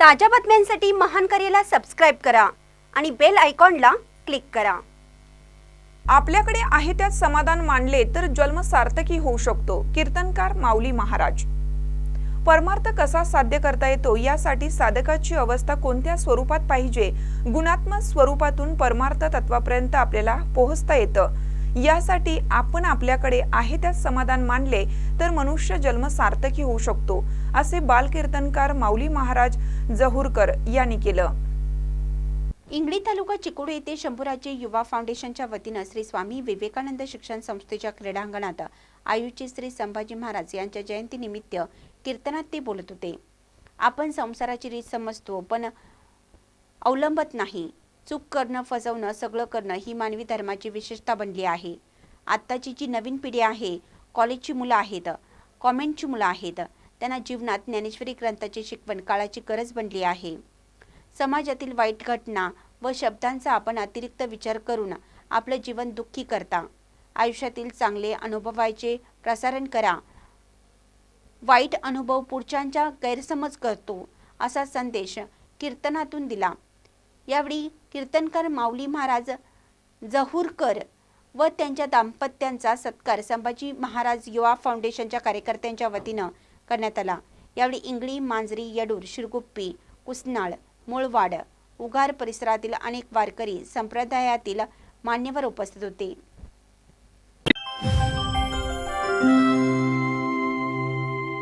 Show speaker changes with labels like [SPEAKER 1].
[SPEAKER 1] ताज्या बातम्यांसाठी महान करेला सबस्क्राईब करा आणि बेल आयकॉनला क्लिक करा.
[SPEAKER 2] आपल्याकडे आहे त्यात समाधान मानले तर जन्म सार्थकी होऊ शकतो कीर्तनकार माऊली महाराज. परमार्थ कसा साध्य करता येतो यासाठी साधकाची अवस्था कोणत्या स्वरूपात पाहिजे? गुणात्मक स्वरूपातून परमार्थ तत्वापर्यंत आपल्याला पोहोचता येतं. यासाठी आपण आपल्याकडे आहे त्यात समाधान मानले तर मनुष्य जन्म सार्थकी होऊ शकतो असे बालकीर्तनकार माऊली महाराज जहूरकर यांनी केलं.
[SPEAKER 1] इंगळी तालुका चिकोडी येथे शंभूराजे युवा फाउंडेशनच्या वतीनं श्री स्वामी विवेकानंद शिक्षण संस्थेच्या क्रीडांगणात आयुचे श्री संभाजी महाराज यांच्या जयंतीनिमित्त कीर्तनात ते बोलत होते. आपण संसाराची रीत समजतो पण अवलंबत नाही. चूक करणं फसवणं सगळं करणं ही मानवी धर्माची विशेषता बनली आहे. आत्ताची जी नवीन पिढी आहे कॉलेजची मुलं आहेत कॉमेंटची मुलं आहेत त्यांना जीवनात ज्ञानेश्वरी ग्रंथाची शिकवण काळाची गरज बनली आहे. समाजातील वाईट घटना व शब्दांचा आपण अतिरिक्त विचार करून आपलं जीवन दुःखी करता. आयुष्यातील चांगले अनुभवायचे प्रसारण करा. वाईट अनुभव पुढच्यांच्या गैरसमज करतो असा संदेश कीर्तनातून दिला. यावेळी कीर्तनकार माऊली महाराज जहूरकर व त्यांच्या दाम्पत्यांचा सत्कार संभाजी महाराज युवा फाउंडेशनच्या कार्यकर्त्यांच्या वतीनं करण्यात आला. यावेळी इंगळी मांजरी येडूर शिरगुप्पी कुसनाळ मुळवाड उगार परिसरातील अनेक वारकरी संप्रदायातील मान्यवर उपस्थित होते.